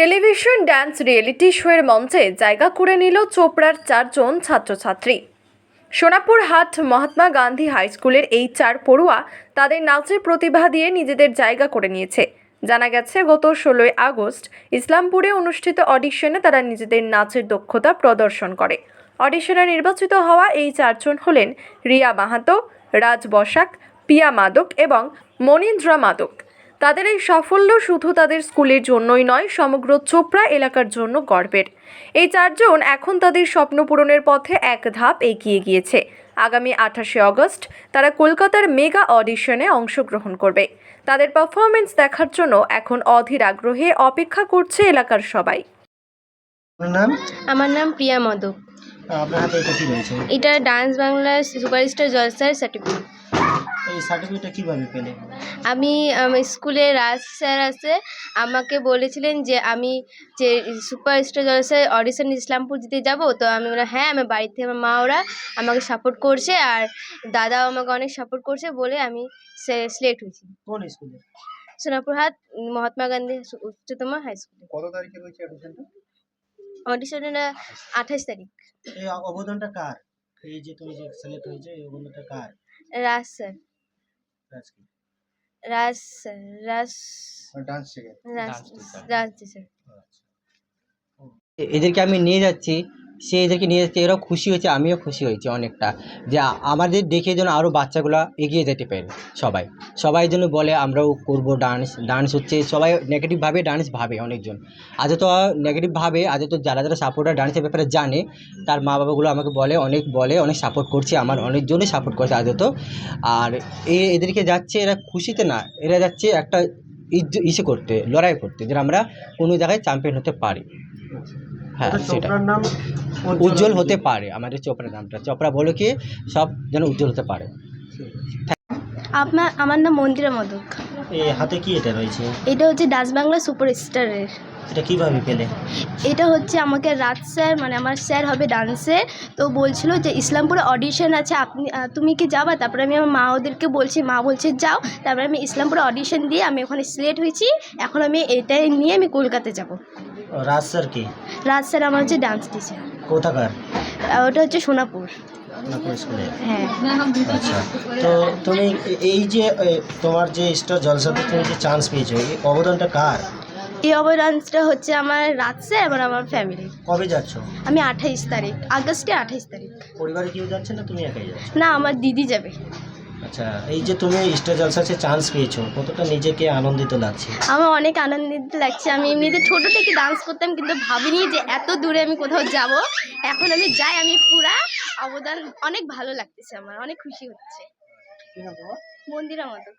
Television dance reality শোয়ের মঞ্চে জায়গা করে নিল চোপড়ার চারজন ছাত্রছাত্রী। সোনাপুর হাট মহাত্মা গান্ধী হাই স্কুলের এই চার পড়ুয়া তাদের নাচের প্রতিভা দিয়ে নিজেদের জায়গা করে নিয়েছে। জানা গেছে, গত ষোলোই আগস্ট ইসলামপুরে অনুষ্ঠিত অডিশনে তারা নিজেদের নাচের দক্ষতা প্রদর্শন করে। অডিশনে নির্বাচিত হওয়া এই চারজন হলেন রিয়া মাহাতো, রাজ বসাক, পিয়া মাদক এবং মনীন্দ্রা মাদক। তাদের এই সাফল্য শুধু তাদের স্কুলের জন্যই নয় সমগ্র চোপড়া এলাকার জন্য গর্বের। এই চারজন এখন তাদের স্বপ্ন পূরণের পথে এক ধাপ এগিয়ে গিয়েছে। আগামী আঠাশে অগস্ট তারা কলকাতার মেগা অডিশনে অংশগ্রহণ করবে। তাদের পারফরমেন্স দেখার জন্য এখন অধীর আগ্রহে অপেক্ষা করছে এলাকার সবাই। নাম? আমার নাম প্রিয়া মদক। আপনার হাতে এটা কি রয়েছে? এটা ডান্স বাংলা সুপারস্টার জলসার সার্টিফিকেট। এই সার্টিফিকেটটা কীভাবে পেলে? আমি আমার স্কুলে রাজ স্যার আছে আমাকে বলেছিলেন যে আমি যে সুপারস্টার জলসায় অডিশন ইসলামপুর দিতে যাব তো আমি বললাম হ্যাঁ আমার বাড়িতে আমার মা ওরা আমাকে সাপোর্ট করছে আর দাদাও আমাকে অনেক সাপোর্ট করছে বলে আমি সিলেক্ট হয়েছি। কোন স্কুলে? সোনাপুরহাট মহাত্মা গান্ধী উচ্চতম হাই স্কুল কত তারিখে রয়েছে অ্যাডমিশনটা অডিশনটা আঠাশ তারিখ। এই অবদানটা কার? এই যে তুমি যে সিলেক্ট হয়েছে এই অবদানটা কার? Raj sir. Raj sir Raj dance এ- এদেরকে আমি নিয়ে যাচ্ছি। সে এদেরকে নিয়ে যাচ্ছে এরাও খুশি হয়েছে, আমিও খুশি হয়েছি অনেকটা। যে আমাদের দেখে যেন আরও বাচ্চাগুলো এগিয়ে যেতে পারে সবাই। সবাই যেন বলে, আমরাও করব ডান্স ডান্স হচ্ছে, সবাই নেগেটিভভাবে ডান্স ভাবে অনেকজন। আজ তো নেগেটিভ ভাবে আজ তো যারা যারা সাপোর্টার ডান্সের ব্যাপারে জানে, তার মা বাবাগুলো আমাকে বলে, অনেক বলে, অনেক সাপোর্ট করছে, আমার অনেকজনই সাপোর্ট করছে আজ তো। আর এ, এদেরকে যাচ্ছে, এরা খুশিতে না, এরা যাচ্ছে একটা ইসে করতে, লড়াই করতে যে আমরা কোনো জায়গায় চ্যাম্পিয়ন হতে পারি। হ্যাঁ সেটা চোপড়ার নাম উজ্জ্বল হতে পারে আমাদের চোপড়ার নামটা। চোপড়া বলো কি সব যেন উজ্জ্বল হতে পারে। আপনার আমার নাম মন্দিরা মদক। এই হাতে কি এটা রয়েছে? এটা হচ্ছে ডান্স বাংলা সুপারস্টারের। এটা কীভাবে পেলে? এটা হচ্ছে আমাকে রাত স্যার মানে আমার স্যার হবে ডান্সে। তো বলছিল যে ইসলামপুরে অডিশন আছে আপনি তুমি কি যাবা? তারপরে আমি আমার মা ওদেরকে বলছি মা বলছে যাও। তারপরে আমি ইসলামপুরে অডিশন দিয়ে আমি ওখানে সিলেক্ট হয়েছি। এখন আমি এটাই নিয়ে আমি কলকাতা যাব। রাজ স্যার কি রাত স্যার আমার হচ্ছে ডান্স টিচার। কোথাকার? ওটা হচ্ছে সোনাপুর। স্কুলে। হ্যাঁ। আচ্ছা। তো তুমি এই যে তোমার যে স্টার জলসাতে তুমি যে চান্স পেয়েছ এই অবদানটা কার? এই অবদানটা হচ্ছে আমার রাত স্যার এবং আমার ফ্যামিলি কবে যাচ্ছ? আমি আঠাইশ তারিখ আগস্টে আঠাইশ তারিখ। পরিবারে কেউ যাচ্ছে না তুমি একাই যাচ্ছ? না আমার দিদি যাবে। আচ্ছা এই যে তুমি স্টার জলসাতে চান্স পেয়েছ কতটা নিজেকে আনন্দিত লাগছে? আমার অনেক আনন্দিত লাগছে। আমি এমনিতে ছোট থেকে ডান্স করতাম কিন্তু ভাবিনি যে এত দূরে আমি কোথাও যাব। এখন আমি যাই আমি পুরা অবদান অনেক ভালো লাগতেছে আমার অনেক খুশি হচ্ছে। মন্দিরা মতো